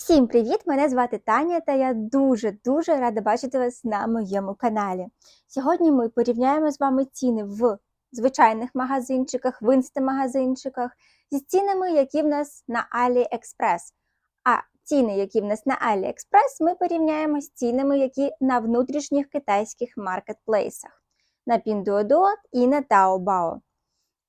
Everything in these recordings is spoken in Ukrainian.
Всім привіт! Мене звати Таня, та я дуже-дуже рада бачити вас на моєму каналі. Сьогодні ми порівняємо з вами ціни в звичайних магазинчиках, в інстамагазинчиках зі цінами, які в нас на AliExpress. А ціни, які в нас на AliExpress, ми порівняємо з цінами, які на внутрішніх китайських маркетплейсах, на Pinduoduo і на Taobao.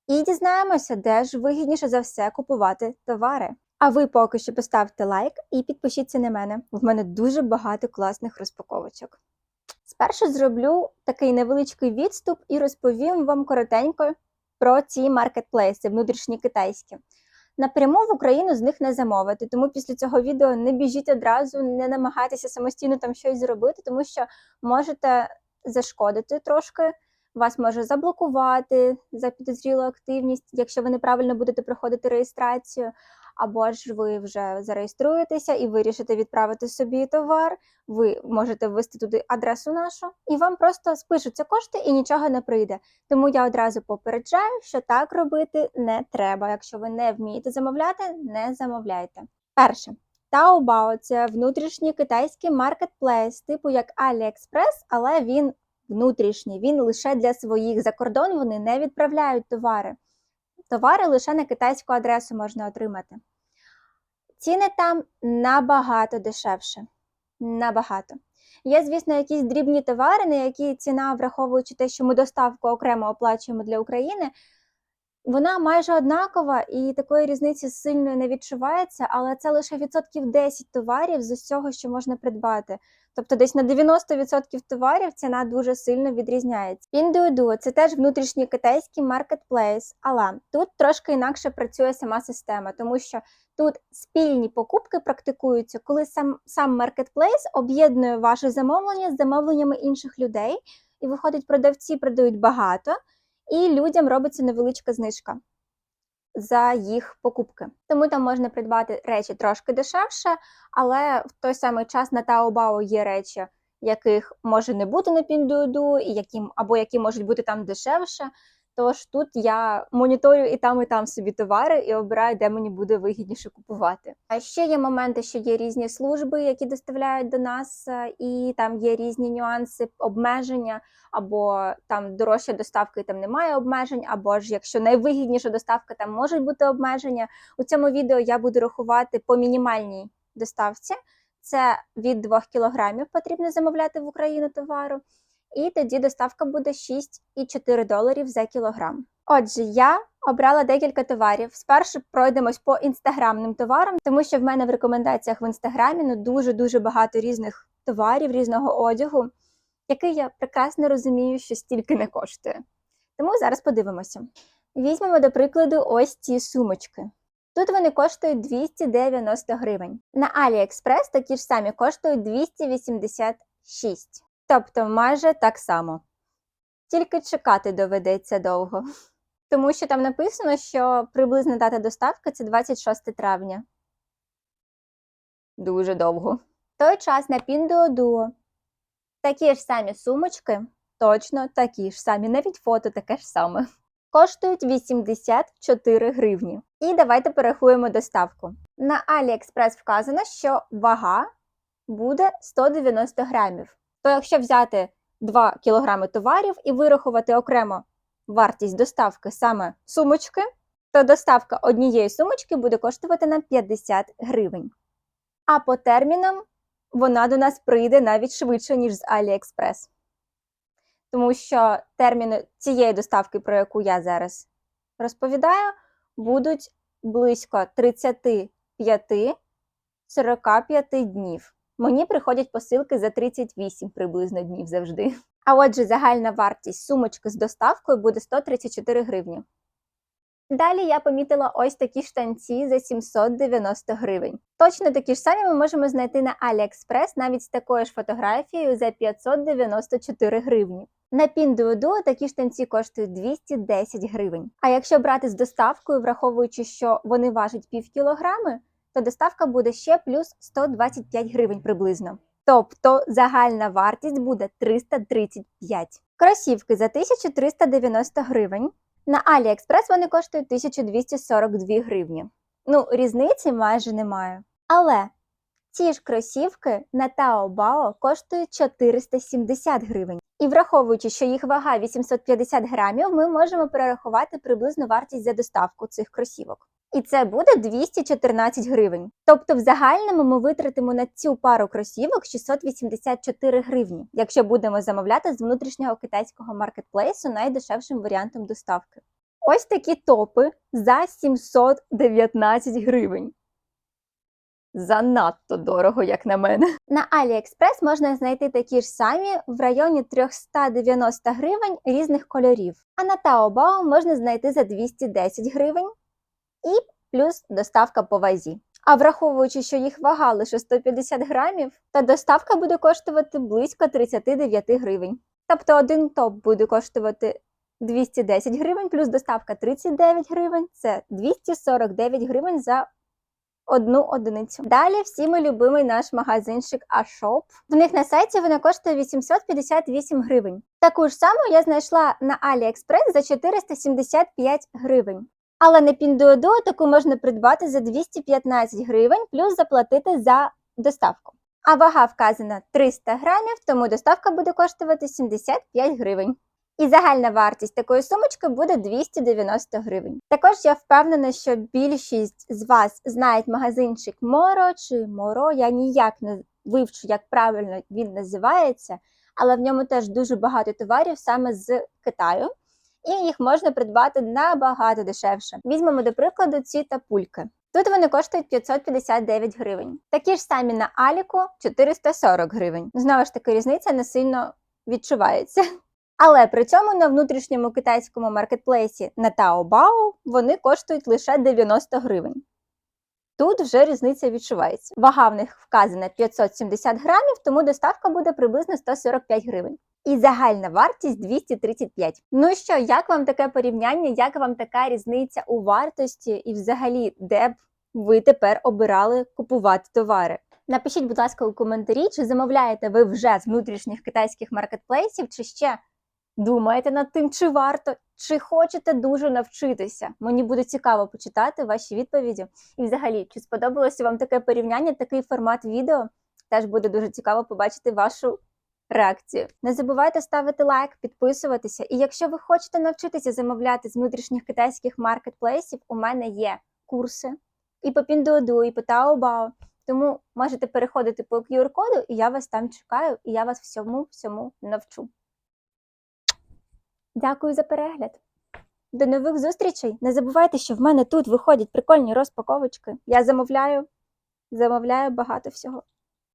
І дізнаємося, де ж вигідніше за все купувати товари. А ви поки що поставте лайк і підпишіться на мене. В мене дуже багато класних розпаковочок. Спершу зроблю такий невеличкий відступ і розповім вам коротенько про ці маркетплейси, внутрішні китайські. Напряму в Україну з них не замовити, тому після цього відео не біжіть одразу, не намагайтеся самостійно там щось зробити, тому що можете зашкодити трошки. Вас може заблокувати за підозрілу активність, якщо ви неправильно будете проходити реєстрацію або ж ви вже зареєструєтеся і вирішите відправити собі товар, ви можете ввести туди адресу нашу, і вам просто спишуться кошти і нічого не прийде. Тому я одразу попереджаю, що так робити не треба. Якщо ви не вмієте замовляти, не замовляйте. Перше. Taobao – це внутрішній китайський маркетплейс, типу як AliExpress, але він внутрішній, він лише для своїх. За кордон вони не відправляють товари. Товари лише на китайську адресу можна отримати. Ціни там набагато дешевше. Набагато. Є, звісно, якісь дрібні товари, на які ціна, враховуючи те, що ми доставку окремо оплачуємо для України, вона майже однакова і такої різниці сильно не відчувається, але це лише відсотків 10 товарів з усього, що можна придбати. Тобто десь на 90% товарів ціна дуже сильно відрізняється. Pinduoduo – це теж внутрішній китайський маркетплейс, але тут трошки інакше працює сама система, тому що тут спільні покупки практикуються, коли сам сам маркетплейс об'єднує ваше замовлення з замовленнями інших людей, і виходить, продавці продають багато, і людям робиться невеличка знижка за їх покупки. Тому там можна придбати речі трошки дешевше, але в той самий час на Таобао є речі, яких може не бути на Піндуду, і яким або які можуть бути там дешевше. Тож тут я моніторю і там, і там собі товари і обираю, де мені буде вигідніше купувати. А ще є моменти, що є різні служби, які доставляють до нас, е, і там є різні нюанси, обмеження, або там дорожча доставка і там немає обмежень, або ж якщо найвигідніша доставка, там можуть бути обмеження. У цьому відео я буду рахувати по мінімальній доставці. Це від 2 кілограмів потрібно замовляти в Україну товару. І тоді доставка буде 6,4 доларів за кілограм. Отже, я обрала декілька товарів. Спершу пройдемось по інстаграмним товарам, тому що в мене в рекомендаціях в інстаграмі ну дуже-дуже багато різних товарів, різного одягу, який я прекрасно розумію, що стільки не коштує. Тому зараз подивимося. Візьмемо, до прикладу, ось ці сумочки. Тут вони коштують 290 гривень. На AliExpress такі ж самі коштують 286. Тобто майже так само. Тільки чекати доведеться довго. Тому що там написано, що приблизна дата доставки це 26 травня. Дуже довго. Той час на Pinduoduo такі ж самі сумочки, точно такі ж самі, навіть фото таке ж саме. Коштують 84 гривні. І давайте порахуємо доставку. На AliExpress вказано, що вага буде 190 грамів. То якщо взяти 2 кг товарів і вирахувати окремо вартість доставки саме сумочки, то доставка однієї сумочки буде коштувати нам 50 гривень. А по термінам вона до нас прийде навіть швидше, ніж з AliExpress. Тому що терміни цієї доставки, про яку я зараз розповідаю, будуть близько 35-45 днів. Мені приходять посилки за 38 приблизно днів завжди. А отже, загальна вартість сумочки з доставкою буде 134 гривні. Далі я помітила ось такі штанці за 790 гривень. Точно такі ж самі ми можемо знайти на AliExpress навіть з такою ж фотографією за 594 гривні. На Pinduoduo такі штанці коштують 210 гривень. А якщо брати з доставкою, враховуючи, що вони важать пів кілограми, то доставка буде ще плюс 125 гривень приблизно. Тобто загальна вартість буде 335. Кросівки за 1390 гривень. На AliExpress вони коштують 1242 гривні. Ну, різниці майже немає. Але Ці ж кросівки на Taobao коштують 470 гривень. І враховуючи, що їх вага 850 грамів, ми можемо перерахувати приблизну вартість за доставку цих кросівок. І це буде 214 гривень. Тобто, в загальному ми витратимо на цю пару кросівок 684 гривні, якщо будемо замовляти з внутрішнього китайського маркетплейсу найдешевшим варіантом доставки. Ось такі топи за 719 гривень. Занадто дорого, як на мене. На AliExpress можна знайти такі ж самі в районі 390 гривень різних кольорів. А на Taobao можна знайти за 210 гривень і плюс доставка по вазі. А враховуючи, що їх вага лише 150 грамів, то доставка буде коштувати близько 39 гривень. Тобто один топ буде коштувати 210 гривень, плюс доставка 39 гривень, це 249 гривень за одну одиницю. Далі всіми любимий наш магазинчик Ashop. В них на сайті вона коштує 858 гривень. Таку ж саму я знайшла на AliExpress за 475 гривень. Але на Pinduoduo таку можна придбати за 215 гривень, плюс заплатити за доставку. А вага вказана 300 грамів, тому доставка буде коштувати 75 гривень. І загальна вартість такої сумочки буде 290 гривень. Також я впевнена, що більшість з вас знають магазинчик Моро чи Моро. Я ніяк не вивчу, як правильно він називається, але в ньому теж дуже багато товарів саме з Китаю, і їх можна придбати набагато дешевше. Візьмемо до прикладу ці тапульки. Тут вони коштують 559 гривень. Такі ж самі на Аліку 440 гривень. Знову ж таки, різниця не сильно відчувається. Але при цьому на внутрішньому китайському маркетплейсі на Taobao вони коштують лише 90 гривень. Тут вже різниця відчувається. Вага в них вказана 570 грамів, тому доставка буде приблизно 145 гривень. І загальна вартість 235. Ну що, як вам таке порівняння, як вам така різниця у вартості і взагалі, де б ви тепер обирали купувати товари? Напишіть, будь ласка, у коментарі, чи замовляєте ви вже з внутрішніх китайських маркетплейсів, чи ще Думаєте над тим, чи варто, чи хочете дуже навчитися? Мені буде цікаво почитати ваші відповіді. І, взагалі, чи сподобалося вам таке порівняння, такий формат відео? Теж буде дуже цікаво побачити вашу реакцію. Не забувайте ставити лайк, підписуватися. І якщо ви хочете навчитися замовляти з внутрішніх китайських маркетплейсів, у мене є курси і по Pinduoduo, і по Taobao. Тому можете переходити по QR-коду, і я вас там чекаю, і я вас всьому всьому навчу. Дякую за перегляд. До нових зустрічей. Не забувайте, що в мене тут виходять прикольні розпаковочки. Я замовляю, замовляю багато всього.